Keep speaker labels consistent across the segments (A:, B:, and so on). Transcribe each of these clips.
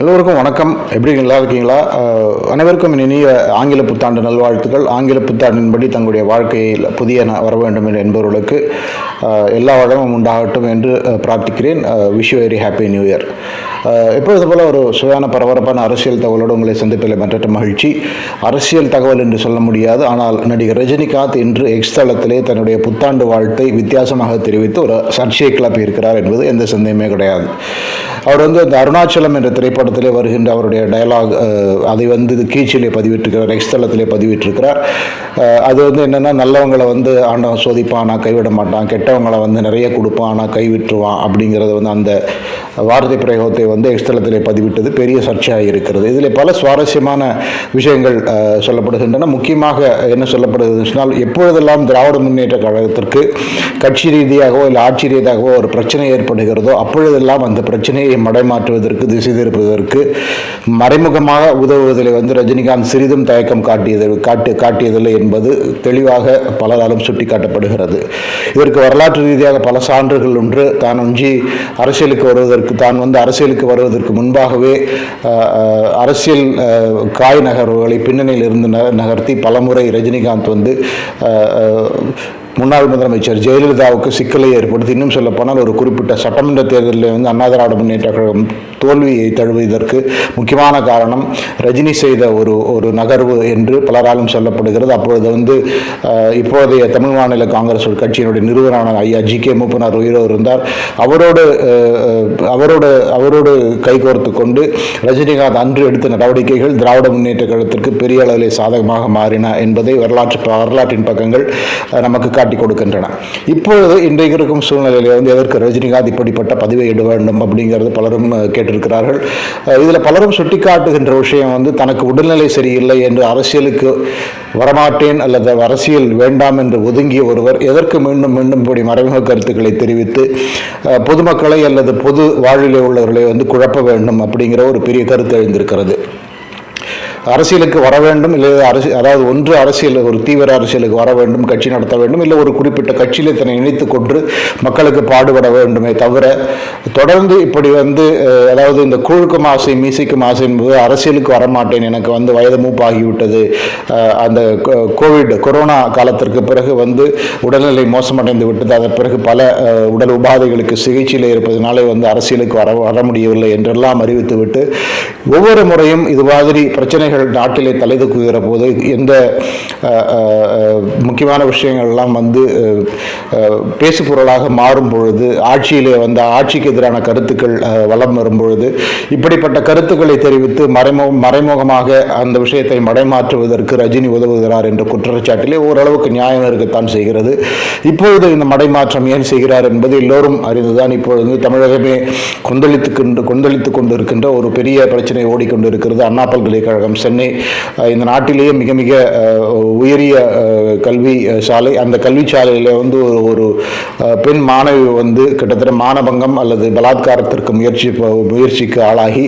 A: எல்லோருக்கும் வணக்கம். எப்படி நல்லா இருக்கீங்களா? அனைவருக்கும் இனிய ஆங்கில புத்தாண்டு நல்வாழ்த்துக்கள். ஆங்கில புத்தாண்டின்படி தங்களுடைய வாழ்க்கையில் புதிய வர வேண்டும் என்று என்பவர்களுக்கு. எல்லா வளமும் உண்டாகட்டும் என்று பிரார்த்திக்கிறேன். Wish very happy new year எப்பொழுது போல ஒரு சுவையான பரபரப்பான அரசியல் தகவலோடு உங்களை சந்திப்பில் மற்ற மகிழ்ச்சி. அரசியல் தகவல் என்று சொல்ல முடியாது ஆனால் நடிகர் ரஜினிகாந்த் இன்று எக்ஸ் தளத்திலே தன்னுடைய புத்தாண்டு வாழ்த்தை வித்தியாசமாக தெரிவித்து ஒரு சர்ச்சையை கிளப்பி இருக்கிறார் என்பது எந்த சந்தேகமே கிடையாது. அவர் வந்து இந்த அருணாச்சலம் என்ற திரைப்படத்திலே வருகின்ற அவருடைய டயலாக் அதை வந்து கீச்சிலே பதிவிட்டிருக்கிறார் எக்ஸ் தளத்திலே பதிவிட்டிருக்கிறார். அது வந்து என்னென்னா நல்லவங்களை வந்து ஆண்டவன் சோதிப்பான் நான் கைவிட மாட்டான் கெட்டவங்களை வந்து நிறைய கொடுப்பான் ஆனால் கைவிட்டுருவான் அப்படிங்கிறது வந்து அந்த வார்த்தை பிரயோகத்தை வந்து எக்ஸ்தலத்தில் பதிவிட்டது. பெரிய சர்ச்சையாக இருக்கிறது. இதில் பல சுவாரஸ்யமான விஷயங்கள் சொல்லப்படுகின்றன. முக்கியமாக என்ன சொல்லப்படுகிறது சொன்னால் எப்பொழுதெல்லாம் திராவிட முன்னேற்ற கழகத்திற்கு கட்சி ரீதியாகவோ இல்லை ஆட்சி ரீதியாகவோ ஒரு பிரச்சனை ஏற்படுகிறதோ அப்பொழுதெல்லாம் அந்த பிரச்சனையை மடைமாற்றுவதற்கு திசை திருப்பதற்கு மறைமுகமாக உதவுவதில் வந்து ரஜினிகாந்த் சிறிதும் தயக்கம் காட்டியது காட்டு காட்டியதில்லை என்பது தெளிவாக பலராலும் சுட்டிக்காட்டப்படுகிறது. இதற்கு வரலாற்று ரீதியாக பல சான்றுகள் ஒன்று தான் ஒன்றி அரசியலுக்கு வருவதற்கு தான் வந்து அரசியலுக்கு வருவதற்கு முன்பாகவே அரசியல் காய் நகர்வுகளை பின்னணியில் இருந்து நகர்த்தி பலமுறை ரஜினிகாந்த் வந்து முன்னாள் முதலமைச்சர் ஜெயலலிதாவுக்கு சிக்கலை ஏற்படுத்தி இன்னும் சொல்லப்போனால் ஒரு குறிப்பிட்ட சட்டமன்ற தேர்தலில் வந்து அண்ணா திராவிட முன்னேற்ற கழகம் தோல்வியை தழுவதற்கு முக்கியமான காரணம் ரஜினி செய்த ஒரு ஒரு நகர்வு என்று பலராலும் சொல்லப்படுகிறது. அப்பொழுது வந்து இப்போதைய தமிழ் மாநில காங்கிரஸ் கட்சியினுடைய நிறுவனரான ஐயா ஜி கே மூப்பனார் உயிரோ இருந்தார். அவரோடு அவரோடு அவரோடு கைகோர்த்து கொண்டு ரஜினிகாந்த் அன்று எடுத்த நடவடிக்கைகள் திராவிட முன்னேற்ற கழகத்திற்கு பெரிய அளவில் சாதகமாக மாறின என்பதை வரலாற்று வரலாற்றின் பக்கங்கள் நமக்கு காட்டி கொடுக்கின்றன. இப்பொழுது இன்றைக்கு இருக்கும் சூழ்நிலையில் வந்து எதற்கு ரஜினிகாந்த் இப்படிப்பட்ட பதிவை இட வேண்டும் அப்படிங்கிறது பலரும் கேட்டிருக்கிறார்கள். இதில் பலரும் சுட்டிக்காட்டுகின்ற விஷயம் வந்து தனக்கு உடல்நிலை சரியில்லை என்று அரசியலுக்கு வரமாட்டேன் அல்லது அரசியல் வேண்டாம் என்று ஒதுங்கிய ஒருவர் எதற்கு மீண்டும் மீண்டும் இப்படி மறைமுக கருத்துக்களை தெரிவித்து பொதுமக்களை அல்லது பொது வாழ்விலே உள்ளவர்களை வந்து குழப்ப வேண்டும் அப்படிங்கிற ஒரு பெரிய கருத்து எழுந்திருக்கிறது. அரசியலுக்கு வர வேண்டும் இல்லை அரசு அதாவது ஒன்று அரசியல் ஒரு தீவிர அரசியலுக்கு வர வேண்டும் கட்சி நடத்த வேண்டும் இல்லை ஒரு குறிப்பிட்ட கட்சியில் தன்னை இணைத்து கொண்டு மக்களுக்கு பாடுபட வேண்டுமே தவிர தொடர்ந்து இப்படி வந்து அதாவது இந்த கூழுக்கும் ஆசை மீசைக்கும் ஆசை என்பது அரசியலுக்கு வரமாட்டேன் எனக்கு வந்து வயது மூப்பாகிவிட்டது. அந்த கோ- கோவிட் கொரோனா காலத்திற்கு பிறகு வந்து உடல்நிலை மோசமடைந்து விட்டது. அதன் பிறகு பல உடல் உபாதைகளுக்கு சிகிச்சையில் இருப்பதனாலே வந்து அரசியலுக்கு வர வர முடியவில்லை என்றெல்லாம் அறிவித்துவிட்டு ஒவ்வொரு முறையும் இது மாதிரி பிரச்சனைகள் நாட்டிலே தலை தூக்குகிற போது எந்த முக்கியமான விஷயங்கள் எல்லாம் வந்து அஹ், பேசுபொருளாக மாறும் பொழுது ஆட்சியிலே வந்த ஆட்சிக்கு எதிரான கருத்துக்கள் வளம் வலம் வரும் பொழுது இப்படிப்பட்ட கருத்துக்களை தெரிவித்து மறைமுக மறைமுகமாக அந்த விஷயத்தை மடைமாற்றுவதற்கு ரஜினி உதவுகிறார் என்ற குற்றச்சாட்டிலே ஓரளவுக்கு நியாயம் இருக்கத்தான் செய்கிறது. இப்பொழுது இந்த மடைமாற்றம் ஏன் செய்கிறார் என்பது எல்லோரும் அறிந்துதான் இப்பொழுது தமிழகமே கொந்தளித்து கொந்தளித்து கொண்டிருக்கின்ற ஒரு பெரிய பிரச்சனை ஓடிக்கொண்டிருக்கிறது. அண்ணா பல்கலைக்கழகம் சென்னை இந்த நாட்டிலேயே மிக மிக உயரிய கல்வி சாலை. அந்த கல்வி சாலையில் வந்து ஒரு ஒரு பெண் மாணவி வந்து கிட்டத்தட்ட மானபங்கம் அல்லது பலாத்காரத்திற்கு முயற்சி முயற்சிக்கு ஆளாகி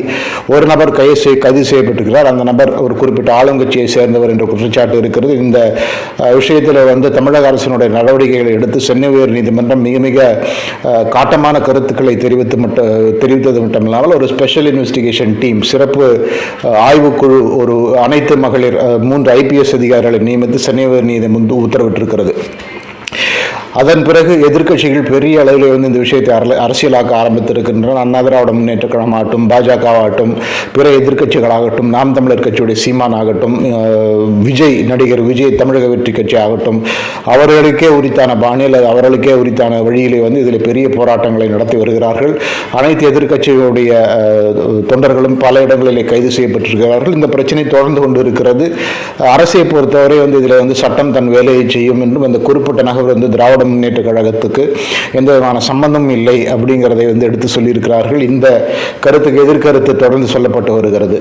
A: ஒரு நபர் கைது செய் கைது செய்யப்பட்டிருக்கிறார். அந்த நபர் ஒரு குறிப்பிட்ட ஆளுங்கட்சியை சேர்ந்தவர் என்ற குற்றச்சாட்டு இருக்கிறது. இந்த விஷயத்தில் வந்து தமிழக அரசினுடைய நடவடிக்கைகளை எடுத்து சென்னை உயர் நீதிமன்றம் மிக மிக காட்டமான கருத்துக்களை தெரிவித்து மட்டும் தெரிவித்தது மட்டுமில்லாமல் ஒரு ஸ்பெஷல் இன்வெஸ்டிகேஷன் டீம் சிறப்பு ஆய்வுக்குழு ஒரு அனைத்து மகளிர் மூன்று ஐபிஎஸ் அதிகாரிகளை நியமித்து சென்னை உயர்நீதிமன்றம் உத்தரவிட்டிருக்கிறது. அதன் பிறகு எதிர்க்கட்சிகள் பெரிய அளவில் வந்து இந்த விஷயத்தை அரசியலாக்க ஆரம்பித்திருக்கின்றன. அண்ணா திராவிட முன்னேற்ற கழகமாகட்டும் பாஜகவாகட்டும் பாஜக ஆகட்டும் பிற எதிர்க்கட்சிகளாகட்டும் நாம் தமிழர் கட்சியுடைய சீமான் ஆகட்டும் விஜய் நடிகர் விஜய் தமிழக வெற்றி கட்சி ஆகட்டும் அவர்களுக்கே உரித்தான பாணியில் அவர்களுக்கே உரித்தான வழியிலே வந்து இதில் பெரிய போராட்டங்களை நடத்தி வருகிறார்கள். அனைத்து எதிர்க்கட்சிகளுடைய தொண்டர்களும் பல இடங்களிலே கைது செய்யப்பட்டிருக்கிறார்கள். இந்த பிரச்சனை தொடர்ந்து கொண்டு இருக்கிறது அரசை பொறுத்தவரை வந்து இதில் வந்து சட்டம் தன் வேலையை செய்யும் என்றும் அந்த குறிப்பிட்ட நகர் வந்து திராவிட முன்னேற்ற கழகத்துக்கு எந்த விதமான சம்பந்தம் இல்லை அப்படிங்கிறதை வந்து எடுத்து சொல்லியிருக்கிறார்கள். இந்த கருத்துக்கு எதிர்கருத்து தொடர்ந்து சொல்லப்பட்டு வருகிறது.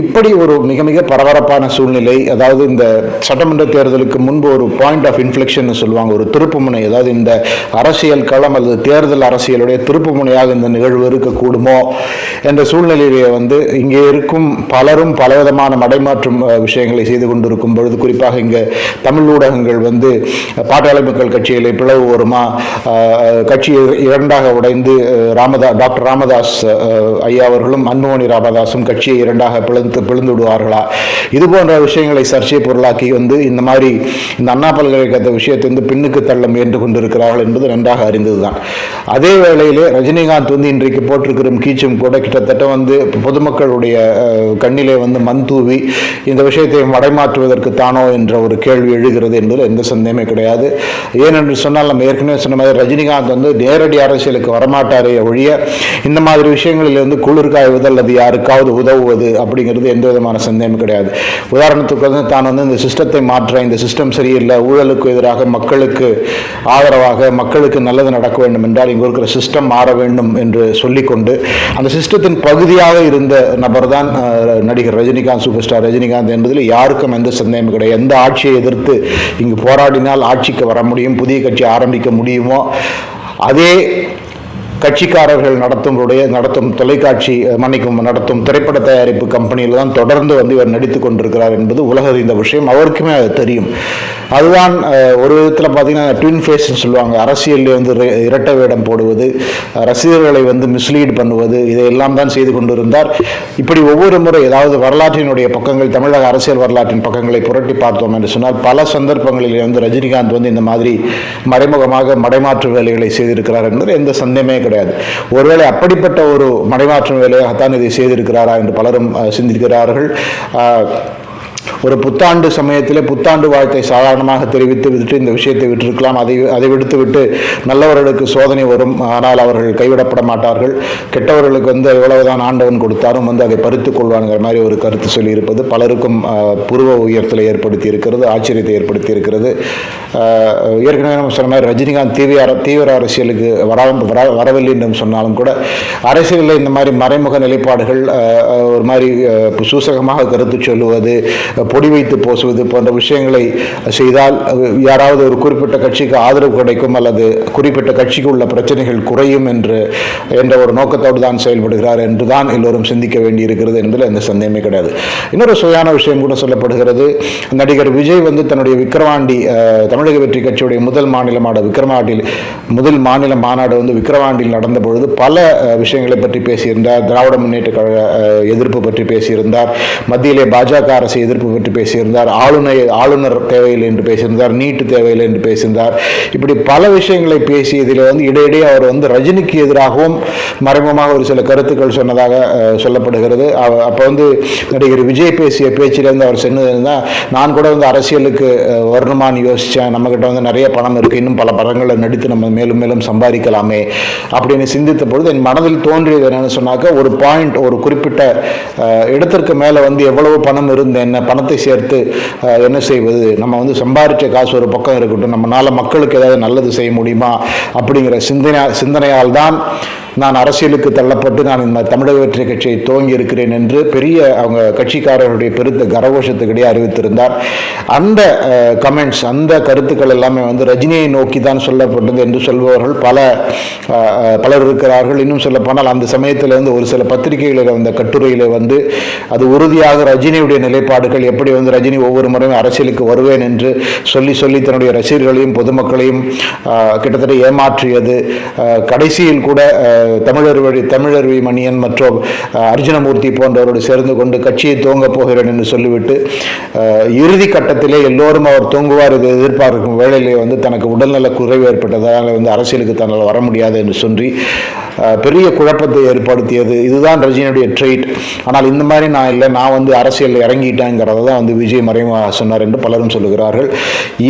A: இப்படி ஒரு மிக மிக பரபரப்பான சூழ்நிலை அதாவது இந்த சட்டமன்ற தேர்தலுக்கு முன்பு ஒரு பாயிண்ட் ஆஃப் இன்ஃப்ளெக்ஷன் சொல்லுவாங்க ஒரு திருப்புமுனை அதாவது இந்த அரசியல் களம் அல்லது தேர்தல் அரசியலுடைய திருப்புமுனையாக இந்த நிகழ்வு இருக்கக்கூடுமோ என்ற சூழ்நிலையிலே வந்து இங்கே இருக்கும் பலரும் பலவிதமான மடைமாற்றும் விஷயங்களை செய்து கொண்டிருக்கும் பொழுது குறிப்பாக இங்கே தமிழ் ஊடகங்கள் வந்து பாட்டாளி மக்கள் கட்சிகளை பிளவு வருமா கட்சி இரண்டாக உடைந்து ராமதா டாக்டர் ராமதாஸ் ஐயா அவர்களும் அன்புமணி ராமதாஸும் கட்சியை இரண்டாக பிளந்து பிளந்து விடுவார்களா? இது போன்ற விஷயங்களை சர்ச்சை பொருளாக்கி வந்து இந்த மாதிரி இந்த அண்ணா பல்கலைக்கழக விஷயத்தை வந்து பின்னுக்கு தள்ள முயன்று கொண்டிருக்கிறார்கள் என்பது நன்றாக அறிந்ததுதான். அதே வேளையிலே ரஜினிகாந்த் வந்து இன்றைக்கு போட்டிருக்கிற கீச்சும் கூட கிட்டத்தட்ட வந்து பொதுமக்களுடைய கண்ணிலே வந்து மண் தூவி இந்த விஷயத்தை மடைமாற்றுவதற்கு தானோ என்ற ஒரு கேள்வி எழுகிறது என்பதில் எந்த சந்தேகமே கிடையாது. ஏனென்று சொன்னால் நம்ம ஏற்கனவே சொன்ன மாதிரி ரஜினிகாந்த் வந்து நேரடி அரசியலுக்கு வரமாட்டாரே ஒழிய இந்த மாதிரி விஷயங்களில் வந்து குளிர் காய்வது அல்லது யாருக்காவது உதவுவது அப்படிங்கிறது எந்த விதமான சந்தேகமும் கிடையாது. உதாரணத்துக்கு வந்து தான் வந்து இந்த சிஸ்டத்தை மாற்ற இந்த சிஸ்டம் சரியில்லை ஊழலுக்கு எதிராக மக்களுக்கு ஆதரவாக மக்களுக்கு நல்லது நடக்க வேண்டும் என்றால் இங்கு இருக்கிற சிஸ்டம் மாற வேண்டும் என்று சொல்லிக்கொண்டு அந்த சிஸ்டத்தின் பகுதியாக இருந்த நபர் தான் நடிகர் ரஜினிகாந்த் சூப்பர் ஸ்டார் ரஜினிகாந்த் என்பதில் யாருக்கும் எந்த சந்தேகமும் கிடையாது. எந்த ஆட்சியை எதிர்த்து இங்கு போராடினால் ஆட்சிக்கு வர முடியும் புதிய கட்சி ஆரம்பிக்க முடியுமோ? அதே கட்சிக்காரர்கள் நடத்தும்டைய நடத்தும் தொலைக்காட்சி மன்னிக்கும் நடத்தும் திரைப்பட தயாரிப்பு கம்பெனியில் தான் தொடர்ந்து வந்து இவர் நடித்து கொண்டிருக்கிறார் என்பது உலக அறிந்த விஷயம். அவருக்குமே அது தெரியும். அதுதான் ஒரு விதத்தில் பார்த்தீங்கன்னா ட்வின் ஃபேஸ்ன்னு சொல்லுவாங்க. அரசியலில் வந்து இரட்டை வேடம் போடுவது ரசிகர்களை வந்து மிஸ்லீட் பண்ணுவது இதையெல்லாம் தான் செய்து கொண்டிருந்தார். இப்படி ஒவ்வொரு முறை ஏதாவது வரலாற்றினுடைய பக்கங்கள் தமிழக அரசியல் வரலாற்றின் பக்கங்களை புரட்டி பார்த்தோம் என்று சொன்னால் பல சந்தர்ப்பங்களில் வந்து ரஜினிகாந்த் வந்து இந்த மாதிரி மறைமுகமாக மடைமாற்று வேலைகளை செய்திருக்கிறார் என்பது எந்த சந்தேகமே கிடையாது. ஒருவேளை அப்படிப்பட்ட ஒரு மடைமாற்று வேலையாகத்தான் இதை செய்திருக்கிறாரா என்று பலரும் சிந்திக்கிறார்கள் ஒரு புத்தாண்டு சமயத்திலே புத்தாண்டு வாழ்த்தை சாதாரணமாக தெரிவித்து விட்டு இந்த விஷயத்தை விட்டிருக்கலாம். அதை அதை விடுத்து விட்டு நல்லவர்களுக்கு சோதனை வரும். ஆனால் அவர்கள் கைவிடப்பட மாட்டார்கள். கெட்டவர்களுக்கு வந்து எவ்வளவுதான் ஆண்டவன் கொடுத்தாலும் வந்து அதை பறித்துக் கொள்வாங்கிற மாதிரி ஒரு கருத்து சொல்லியிருப்பது பலருக்கும் புருவ உயரத்தில் ஏற்படுத்தி இருக்கிறது ஆச்சரியத்தை ஏற்படுத்தி இருக்கிறது. ஏற்கனவே நம்ம சொன்ன மாதிரி ரஜினிகாந்த் தீவிர தீவிர அரசியலுக்கு வர வரவில்லை என்று சொன்னாலும் கூட அரசியலில் இந்த மாதிரி மறைமுக நிலைப்பாடுகள் ஒரு மாதிரி சூசகமாக கருத்து சொல்லுவது பொடி வைத்து போசுவது போன்ற விஷயங்களை செய்தால் யாராவது ஒரு குறிப்பிட்ட கட்சிக்கு ஆதரவு கிடைக்கும் அல்லது குறிப்பிட்ட கட்சிக்கு உள்ள பிரச்சனைகள் குறையும் என்று என்ற ஒரு நோக்கத்தோடு தான் செயல்படுகிறார் என்று தான் எல்லோரும் சிந்திக்க வேண்டியிருக்கிறது என்பதில் எந்த சந்தேகமே கிடையாது. இன்னொரு சுவையான விஷயம் கூட சொல்லப்படுகிறது. நடிகர் விஜய் வந்து தன்னுடைய விக்கிரவாண்டி தமிழக வெற்றி கட்சியுடைய முதல் மாநிலமான விக்கிரவாண்டியில் முதல் மாநில மாநாடு வந்து விக்கிரவாண்டியில் நடந்த பொழுது பல விஷயங்களை பற்றி பேசியிருந்தார். திராவிட முன்னேற்ற கழக எதிர்ப்பு பற்றி பேசியிருந்தார். மத்தியிலே பாஜக அரசு எதிர்ப்பு பற்றி பேசியிருந்தார் ஆளுநர் ஆளுநர் தேவையில்லை என்று பேசியிருந்தார் நீட்டு தேவையில்லை என்று பேசியிருந்தார். இப்படி பல விஷயங்களை பேசியதில் வந்து இடையிடையே அவர் வந்து ரஜினிக்கு எதிராகவும் மறைமுகமாக ஒரு சில கருத்துக்கள் சொன்னதாக சொல்லப்படுகிறது. அப்போ வந்து நடிகர் விஜய் பேசிய பேச்சிலிருந்து அவர் சொன்னதுன்னா நான் கூட வந்து அரசியலுக்கு வருணுமான்னு வரணுமான்னு யோசித்தேன் நம்மக்கிட்ட வந்து நிறைய பணம் இருக்குது இன்னும் பல படங்களை நடித்து நம்ம மேலும் மேலும் சம்பாதிக்கலாமே அப்படின்னு சிந்தித்த பொழுது என் மனதில் தோன்றியது என்னன்னு சொன்னாக்க ஒரு பாயிண்ட் ஒரு குறிப்பிட்ட இடத்திற்கு மேலே வந்து எவ்வளவு பணம் இருந்தேன் என்ன பணத்தை சேர்த்து என்ன செய்வது? நம்ம வந்து சம்பாதிச்ச காசு ஒரு பக்கம் இருக்கட்டும். நம்மளால மக்களுக்கு ஏதாவது நல்லது செய்ய முடியுமா? அப்படிங்கிற சிந்தனை சிந்தனையால் தான் நான் அரசியலுக்கு தள்ளப்பட்டு நான் இந்த தமிழக வெற்றி கட்சியை துவங்கி இருக்கிறேன் என்று பெரிய அவங்க கட்சிக்காரர்களுடைய பெருத்த கரகோஷத்துக்கிடையே அறிவித்திருந்தார். அந்த கமெண்ட்ஸ் அந்த கருத்துக்கள் எல்லாமே வந்து ரஜினியை நோக்கி தான் சொல்லப்பட்டது என்று சொல்பவர்கள் பல பலர் இருக்கிறார்கள். இன்னும் சொல்லப்போனால் அந்த சமயத்தில் வந்து ஒரு சில பத்திரிகைகளில் வந்த கட்டுரையில் வந்து அது உறுதியாக ரஜினியுடைய நிலைப்பாடுகள் எப்படி வந்து ரஜினி ஒவ்வொரு முறையும் அரசியலுக்கு வருவேன் என்று சொல்லி சொல்லி தன்னுடைய ரசிகர்களையும் பொதுமக்களையும் கிட்டத்தட்ட ஏமாற்றியது. கடைசியில் கூட தமிழர் வழி தமிழருவி மணியன் மற்றும் அர்ஜுனமூர்த்தி போன்றவரோடு சேர்ந்து கொண்டு கட்சியை தூங்க போகிறேன் என்று சொல்லிவிட்டு இறுதி கட்டத்திலே எல்லோரும் அவர் தூங்குவார். இது எதிர்பார்க்கும் வேளையிலே வந்து தனக்கு உடல்நல குறைவு ஏற்பட்டதால் வந்து அரசியலுக்கு தன்னால் வர முடியாது என்று சொல்லி பெரிய குழப்பத்தை ஏற்படுத்தியது. இதுதான் ரஜினியுடைய ட்ரெயிட் ஆனால் இந்த மாதிரி நான் இல்லை. நான் வந்து அரசியலில் இறங்கிட்டேங்கிறத தான் வந்து விஜய் மறைமுக சொன்னார் என்று பலரும் சொல்லுகிறார்கள்.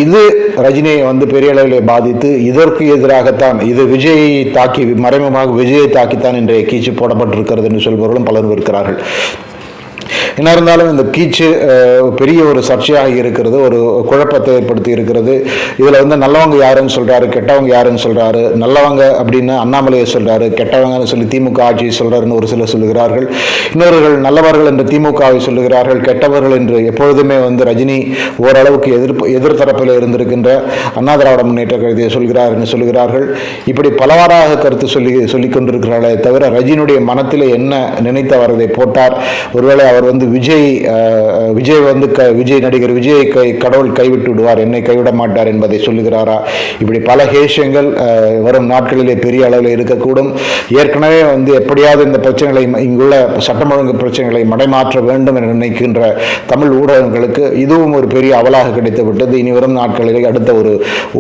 A: இது ரஜினியை வந்து பெரிய அளவில் பாதித்து இதற்கு எதிராகத்தான் இது விஜயை தாக்கி மறைமுகமாக விஜயை தாக்கித்தான் இன்றைய கீச்சு போடப்பட்டிருக்கிறது என்று சொல்பவர்களும் பலரும் இருக்கிறார்கள். என்ன இருந்தாலும் இந்த கீச்சு பெரிய ஒரு சர்ச்சையாக இருக்கிறது ஒரு குழப்பத்தை ஏற்படுத்தி இருக்கிறது. இதில் வந்து நல்லவங்க யாருன்னு சொல்றாரு கெட்டவங்க யாருன்னு சொல்றாரு நல்லவங்க அப்படின்னு அண்ணாமலையை சொல்றாரு கெட்டவங்கன்னு சொல்லி திமுக ஆட்சியை சொல்றாருன்னு ஒரு சிலர் சொல்லுகிறார்கள். இன்னொருகள் நல்லவர்கள் என்று திமுகவை சொல்லுகிறார்கள் கெட்டவர்கள் என்று எப்பொழுதுமே வந்து ரஜினி ஓரளவுக்கு எதிர்ப்பு எதிர்த்தரப்பில் இருந்திருக்கின்ற அண்ணா திராவிட முன்னேற்ற கருதியை சொல்கிறார் என்று சொல்கிறார்கள் இப்படி பலவாறாக கருத்து சொல்லி சொல்லிக் கொண்டிருக்கிறார்களே தவிர ரஜினுடைய மனத்தில் என்ன நினைத்த வரதை போட்டார்? ஒருவேளை அவர் வந்து விஜய் விஜய் வந்து க விஜய் நடிகர் விஜய் கை கடவுள் கைவிட்டு விடுவார் என்னை கைவிட மாட்டார் என்பதை சொல்லுகிறாரா? இப்படி பல ஹேஷியங்கள் வரும் நாட்களிலே பெரிய அளவில் இருக்கக்கூடும். ஏற்கனவே வந்து எப்படியாவது இந்த பிரச்சனைகளை இங்குள்ள சட்டம் ஒழுங்கு பிரச்சனைகளை மடைமாற்ற வேண்டும் என நினைக்கின்ற தமிழ் ஊடகங்களுக்கு இதுவும் ஒரு பெரிய அவலாக கிடைத்து விட்டது இனி வரும் நாட்களில் அடுத்த ஒரு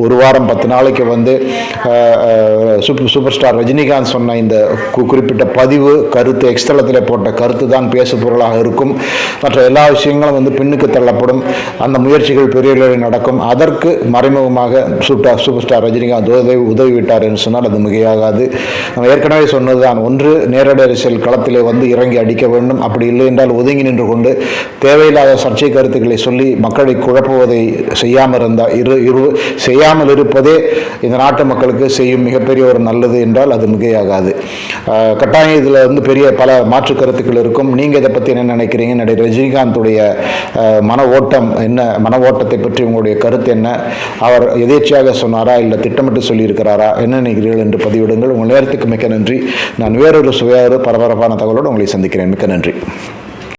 A: ஒரு வாரம் பத்து நாளைக்கு வந்து சூப்பர் சூப்பர் ஸ்டார் ரஜினிகாந்த் சொன்ன இந்த குறிப்பிட்ட பதிவு கருத்து எக்ஸ்தலத்தில் போட்ட கருத்து தான் பேசுபொருளாக இருக்கும். மற்ற எல்லா விஷயங்களும் வந்து பின்னுக்கு தள்ளப்படும். அந்த முயற்சிகள் பெரிய அளவில் நடக்கும். அதற்கு மறைமுகமாக சூப்பர் சூப்பர் ஸ்டார் ரஜினிகாந்த் உதவி உதவிவிட்டார் என்று சொன்னால் அது மிகையாகாது. நம்ம ஏற்கனவே சொன்னதுதான் ஒன்று நேரடி அரசியல் களத்திலே வந்து இறங்கி அடிக்க வேண்டும். அப்படி இல்லை என்றால் ஒதுங்கி நின்று கொண்டு தேவையில்லாத சர்ச்சை கருத்துக்களை சொல்லி மக்களை குழப்புவதை செய்யாமல் இருந்தால் இரு இரு செய்யாமல் இருப்பதே இந்த நாட்டு மக்களுக்கு செய்யும் மிகப்பெரிய ஒரு நல்லது என்றால் அது மிகையாகாது. கட்டாயம் இதில் வந்து பெரிய பல மாற்று கருத்துக்கள் இருக்கும். நீங்கள் இதை பற்றி என்ன நினைக்கிறீங்க? நடிகர் ரஜினிகாந்துடைய மன ஓட்டம் என்ன? மன ஓட்டத்தை பற்றி உங்களுடைய கருத்து என்ன? அவர் எதேச்சையாக சொன்னாரா? இல்லை திட்டமிட்டு சொல்லியிருக்கிறாரா? என்ன நினைக்கிறீர்கள் என்று பதிவிடுங்கள். உங்கள் நேரத்துக்கு மிக்க நன்றி. நான் வேறொரு சுவையாறு பரபரப்பான தகவலோடு உங்களை சந்திக்கிறேன். மிக்க நன்றி.